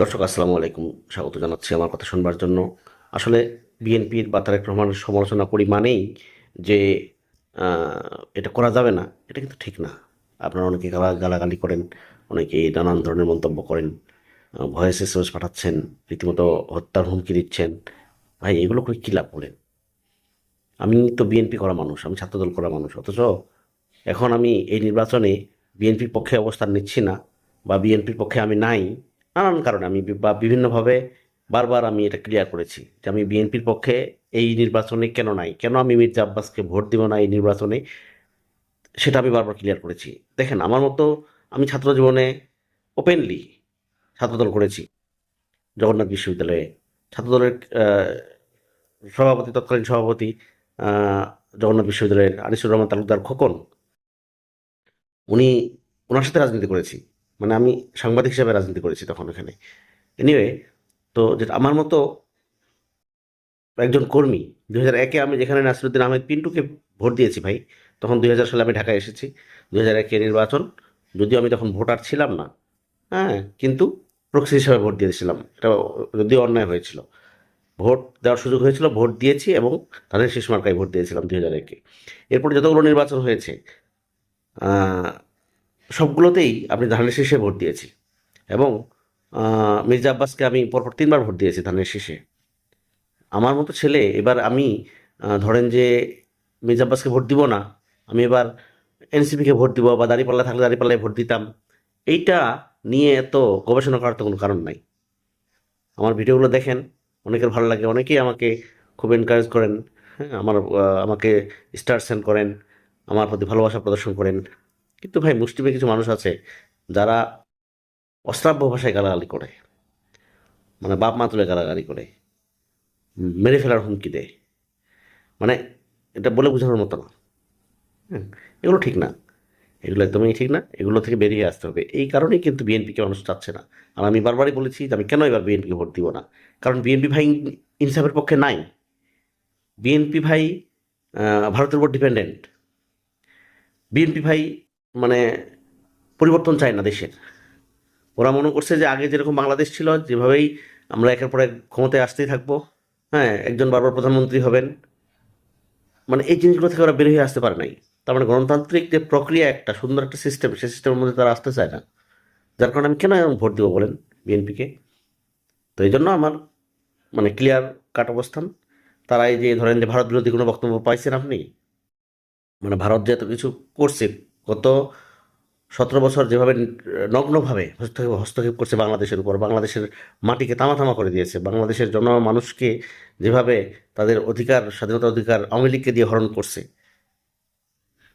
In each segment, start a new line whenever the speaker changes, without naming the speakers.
দর্শক, আসসালামু আলাইকুম। স্বাগত জানাচ্ছি আমার কথা শুনবার জন্য। আসলে বিএনপির বা তারেক রহমানের সমালোচনা করি মানেই যে এটা করা যাবে না, এটা কিন্তু ঠিক না। আপনারা অনেকে গালা, গালাগালি করেন, অনেকে নানান ধরনের মন্তব্য করেন ভয়েস এস পাঠাচ্ছেন, রীতিমতো হত্যার হুমকি দিচ্ছেন। ভাই, এগুলো করে কী লাভ বলেন? আমি তো বিএনপি করা মানুষ, আমি ছাত্রদল করা মানুষ, অথচ এখন আমি এই নির্বাচনে বিএনপির পক্ষে অবস্থান নিচ্ছি না, বা বিএনপির পক্ষে আমি নাই নানান কারণে আমি বা বিভিন্নভাবে বারবার আমি এটা ক্লিয়ার করেছি যে আমি বিএনপির পক্ষে এই নির্বাচনে কেন নাই? কেন আমি মির্জা আব্বাসকে ভোট দিব না এই নির্বাচনে? সেটা আমি বারবার ক্লিয়ার করেছি। দেখেন, আমার মতো আমি ছাত্র জীবনে ওপেনলি ছাত্রদল করেছি। জগন্নাথ বিশ্ববিদ্যালয়ে ছাত্রদলের সভাপতি, তৎকালীন সভাপতি জগন্নাথ বিশ্ববিদ্যালয়ের আনিসুর রহমান তালুকদার খোকন, উনি ওনার সাথে রাজনীতি করেছি। মানে আমি সাংবাদিক হিসাবে রাজনীতি করেছি তখন ওখানে এনিওয়ে তো যেটা আমার মতো একজন কর্মী, দুই হাজার একে আমি যেখানে নাসিরুদ্দিন আহমেদ পিন্টুকে ভোট দিয়েছি ভাই, তখন দুই হাজার সালে আমি ঢাকায় এসেছি। দুই হাজার একে নির্বাচন, যদিও আমি তখন ভোটার ছিলাম না হ্যাঁ কিন্তু প্রক্সি হিসাবে ভোট দিয়েছিলাম। এটা যদিও অন্যায় হয়েছিল। ভোট দেওয়ার সুযোগ হয়েছিল, ভোট দিয়েছি এবং তাদের শেষ মার্কায় ভোট দিয়েছিলাম দুই হাজার একে। এরপর যতগুলো নির্বাচন হয়েছে সবগুলোতেই আপনি ধানের শীষে ভোট দিয়েছি। এবং মির্জা আব্বাসকে আমি পরপর তিনবার ভোট দিয়েছি ধানের শীষে। আমার মতো ছেলে এবার আমি ধরেন যে মির্জা আব্বাসকে ভোট দিব না, আমি এবার এনসিপিকে ভোট দিব বা দাঁড়িপাল্লা থাকলে দাঁড়িপাল্লায় ভোট দিতাম, এইটা নিয়ে এত গবেষণা করার তো কোনো কারণ নাই। আমার ভিডিওগুলো দেখেন, অনেকের ভালো লাগে, অনেকেই আমাকে খুব এনকারেজ করেন হ্যাঁ আমার আমাকে স্টার সেন্ড করেন, আমার প্রতি ভালোবাসা প্রদর্শন করেন। কিন্তু ভাই মুষ্টিমে কিছু মানুষ আছে যারা অশ্রাব্য ভাষায় গালাগালি করে। মানে বাপ মা তুলে গালাগালি করে। মেরে ফেলার হুমকি দেয়। মানে এটা বলে বোঝানোর মতো না। হ্যাঁ এগুলো ঠিক না। এগুলো একদমই ঠিক না। এগুলো থেকে বেরিয়ে আসতে হবে। এই কারণেই কিন্তু বিএনপিকে মানুষ চাচ্ছে না। আর আমি বারবারই বলেছি যে আমি কেন এবার বিএনপিকে ভোট দিব না? কারণ বিএনপি ভাই ইনসাফের পক্ষে নাই। বিএনপি ভাই ভারতের উপর ডিপেন্ডেন্ট বিএনপি ভাই মানে পরিবর্তন চায় না দেশের। ওরা মনে করছে যে আগে যেরকম বাংলাদেশ ছিল, যেভাবেই আমরা একের পর এক ক্ষমতায় আসতেই থাকব হ্যাঁ একজন বারবার প্রধানমন্ত্রী হবেন মানে এই জিনিসগুলো থেকে ওরা বের হয়ে আসতে পারে নাই। তার মানে গণতান্ত্রিক যে প্রক্রিয়া একটা, সুন্দর একটা সিস্টেম সেই সিস্টেমের মধ্যে তারা আসতে চায় না। যার কারণে আমি কেন ভোট দেবো বলেন বিএনপিকে? তো এই জন্য আমার মানে ক্লিয়ার কাট অবস্থান। তারা এই যে ধরেন যে ভারত বিরোধী কোনো বক্তব্য পাইছেন আপনি? মানে ভারত যে এত কিছু করছে গত সতেরো বছর যেভাবে নগ্নভাবে হস্তক্ষেপ হস্তক্ষেপ করছে বাংলাদেশের উপর, বাংলাদেশের মাটিকে তামা তামা করে দিয়েছে, বাংলাদেশের জন মানুষকে যেভাবে তাদের অধিকার, স্বাধীনতা অধিকার আওয়ামী লীগকে দিয়ে হরণ করছে,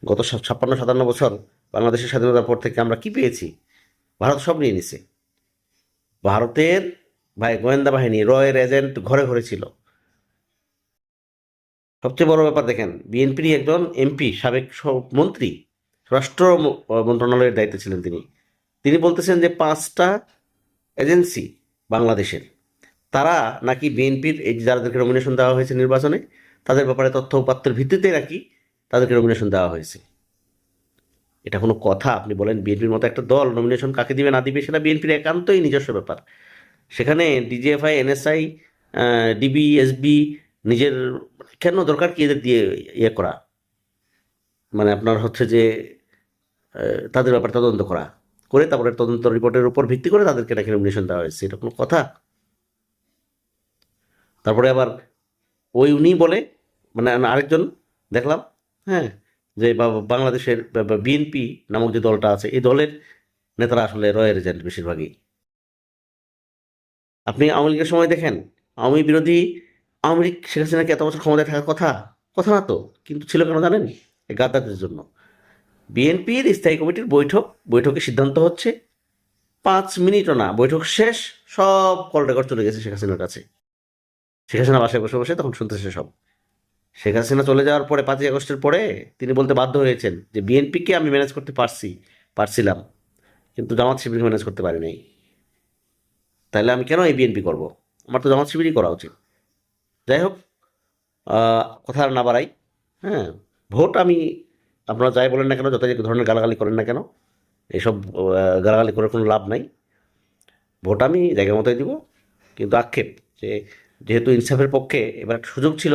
গত ছাপ্পান্ন, সাতান্ন বছর বাংলাদেশের স্বাধীনতার পর থেকে আমরা কি পেয়েছি? ভারত সব নিয়ে নিছে। ভারতের ভাই, গোয়েন্দা বাহিনী, রয়ের এজেন্ট ঘরে ঘরে ছিল। সবচেয়ে বড় ব্যাপার দেখেন বিএনপির একজন এমপি, সাবেক মন্ত্রী। স্বরাষ্ট্র ম- মন্ত্রণালয়ের দায়িত্বে ছিলেন তিনি। তিনি বলতেছেন যে পাঁচটা এজেন্সি বাংলাদেশের, তারা নাকি বিএনপির এই যাদেরকে নমিনেশন দেওয়া হয়েছে নির্বাচনে, তাদের ব্যাপারে তথ্য উপাত্তের ভিত্তিতে নাকি তাদেরকে নমিনেশন দেওয়া হয়েছে। এটা কোনো কথা, আপনি বলেন বিএনপির মতো একটা দল নমিনেশন কাকে দিবে না দিবে সেটা বিএনপির একান্তই নিজস্ব ব্যাপার। সেখানে ডিজিএফআই, এনএসআই ডিবি এসবি নিজের কেন দরকার কি এদের দিয়ে ইয়ে করা? মানে আপনার হচ্ছে যে তাদের ব্যাপারে তদন্ত করা, করে তারপরে তদন্ত রিপোর্টের উপর ভিত্তি করে তাদেরকে নাকি নমিনেশন দেওয়া হয়েছে, এটা কোনো কথা? তারপরে আবার ওই উনি বলে মানে আরেকজন দেখলাম হ্যাঁ যে বাংলাদেশের বিএনপি নামক যে দলটা আছে, এই দলের নেতারা আসলে রয়ের এজেন্ট বেশিরভাগই। আপনি আওয়ামী লীগের সময় দেখেন, আওয়ামী বিরোধী, আওয়ামী লীগ শেখ হাসিনাকে এত বছর ক্ষমতায় থাকার কথা কথা না তো, কিন্তু ছিল কেন জানেন? এই গাদ্দারদের জন্য। বিএনপির স্থায়ী কমিটির বৈঠক, বৈঠকে সিদ্ধান্ত হচ্ছে। পাঁচ মিনিটও না, বৈঠক শেষ, সব কল রেকর্ড চলে গেছে শেখ হাসিনার কাছে। শেখ হাসিনা বাসায় বসে বসে তখন শুনতেছে সব শেখ হাসিনা চলে যাওয়ার পরে পাঁচই আগস্টের পরে তিনি বলতে বাধ্য হয়েছেন যে, বিএনপিকে আমি ম্যানেজ করতে পারছি, পারছিলাম, কিন্তু জামাত শিবিরকে ম্যানেজ করতে পারি নাই তাহলে আমি কেন এই বিএনপি করব? আমার তো জামাত শিবিরই করা উচিত। যাই হোক কথা না বাড়াই হ্যাঁ ভোট আমি আপনারা যাই বলেন না কেন যত ধরনের গালাগালি করেন না কেন, এইসব গালাগালি করে কোনো লাভ নাই। ভোট আমি জায়গা মতোই দিব, কিন্তু আক্ষেপ যে যেহেতু ইনসাফের পক্ষে এবার একটা সুযোগ ছিল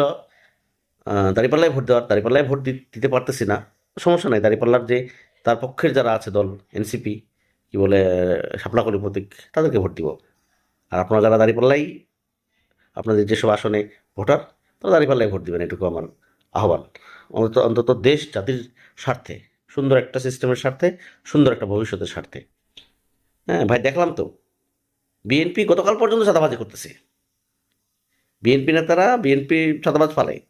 দাঁড়িপাল্লায় ভোট দেওয়ার, দাঁড়িপাল্লায় ভোট দিতে পারতেছি না, সমস্যা নাই। দাঁড়িপাল্লার যে তার পক্ষের যারা আছে দল, এনসিপি, কি বলে শাপলাকলি প্রতীক, তাদেরকে ভোট দিব। আর আপনারা যারা দাঁড়িপাল্লাই, আপনাদের যেসব আসনে ভোটার, তারা দাঁড়িপাল্লায় ভোট দেবেন, এটুকু আমার আহ্বান। অন্তত অন্তত দেশ, জাতির স্বার্থে, সুন্দর একটা সিস্টেমের স্বার্থে, সুন্দর একটা ভবিষ্যতের স্বার্থে। হ্যাঁ ভাই, দেখলাম তো। বিএনপি গতকাল পর্যন্ত চাঁদাবাজি করতেছে। বিএনপি নেতারা বিএনপি চাঁদাবাজ ফালায়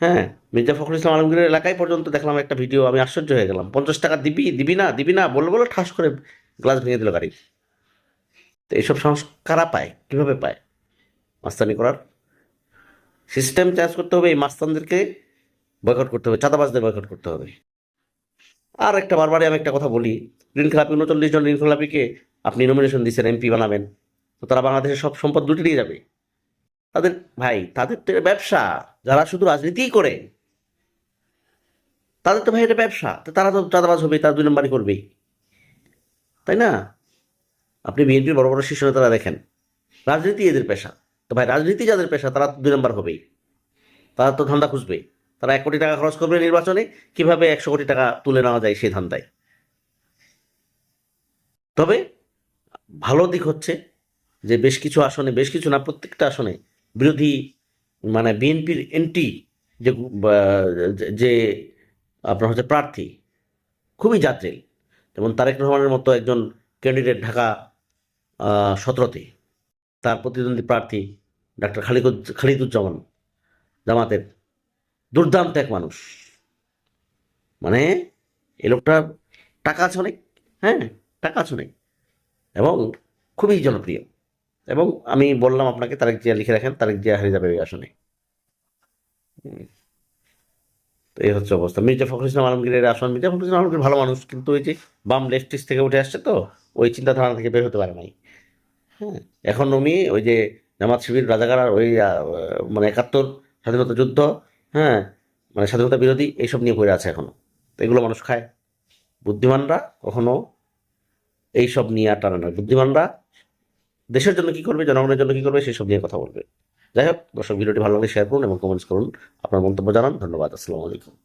হ্যাঁ মির্জা ফখরুল ইসলাম আলমগীরের এলাকায় পর্যন্ত দেখলাম একটা ভিডিও, আমি আশ্চর্য হয়ে গেলাম। পঞ্চাশ টাকা দিবি দিবি না দিবি না বলে বলে ঠাস করে গ্লাস ভেঙে দিল গাড়ি। তো এইসব সাহস কারা পায়? কীভাবে পায়? মাস্তানি করার। সিস্টেম চেঞ্জ করতে হবে এই মাস্তানদেরকে। বয়কট করতে হবে, চাঁদাবাজদের বয়কট করতে হবে। আর একটা বারবারই আমি একটা কথা বলি, ঋণ খেলাপি উনচল্লিশ জন ঋণ খেলাপিকে আপনি নমিনেশন দিচ্ছেন এমপি বানাবেন। তো তারা বাংলাদেশের সব সম্পদ লুটে নিয়ে যাবে। তাদের, ভাই, তাদের তো ব্যবসা, যারা শুধু রাজনীতিই করে। তাদের তো ভাই এটা ব্যবসা, তো তারা তো চাঁদাবাজ হবে, তারা দুই নম্বরই করবেই তাই না? আপনি বিএনপির বড় বড় শীর্ষ নেতারা দেখেন, রাজনীতি এদের পেশা। তো ভাই, রাজনীতি যাদের পেশা, তারা দুই নম্বর হবেই। তারা তো ধান্দা খুঁজবে। তারা এক কোটি টাকা খরচ করবে নির্বাচনে, কীভাবে একশো কোটি টাকা তুলে নেওয়া যায় সেই ধান্দায়? তবে ভালো দিক হচ্ছে যে বেশ কিছু আসনে, বেশ কিছু না, প্রত্যেকটা আসনে বিরোধী মানে বিএনপির এন্টি যে যে- আপনার হচ্ছে প্রার্থী, খুবই যাত্রীল যেমন তারেক রহমানের মতো একজন ক্যান্ডিডেট ঢাকা সতেরোতে, তার প্রতিদ্বন্দ্বী প্রার্থী ডাক্তার খালিদ খালিদুজ্জামান জামাতের। দুর্দান্ত এক মানুষ। মানে এ লোকটার টাকা আছে অনেক হ্যাঁ টাকা আছে অনেক। এবং খুবই জনপ্রিয়। এবং আমি বললাম আপনাকে, তারেক জিয়া লিখে রাখেন, তারেক জিয়া হারিয়ে যাবে আসনে। তো এই হচ্ছে অবস্থা। মির্জা ফখরুল ইসলাম আলমগীরের আসন, মির্জা ফখরুল ইসলাম আলমগীর ভালো মানুষ, কিন্তু ওই যে বাম লেফটিস্ট থেকে উঠে আসছে তো, ওই চিন্তাধারা থেকে বের হতে পারে নাই। হ্যাঁ এখন উনি ওই যে জামাত শিবির, রাজাকার ওই মানে একাত্তর স্বাধীনতা যুদ্ধ হ্যাঁ মানে স্বাধীনতা বিরোধী এইসব নিয়ে পড়ে আছে এখনও। তো এগুলো মানুষ খায়। বুদ্ধিমানরা কখনো এইসব নিয়ে আর টানে না। বুদ্ধিমানরা দেশের জন্য কি করবে, জনগণের জন্য কি করবে সেসব নিয়ে কথা বলবে। যাই হোক, দর্শক, ভিডিওটি ভালো লাগলে শেয়ার করুন এবং কমেন্টস করুন। আপনার মন্তব্য জানান। ধন্যবাদ। আসসালামু আলাইকুম।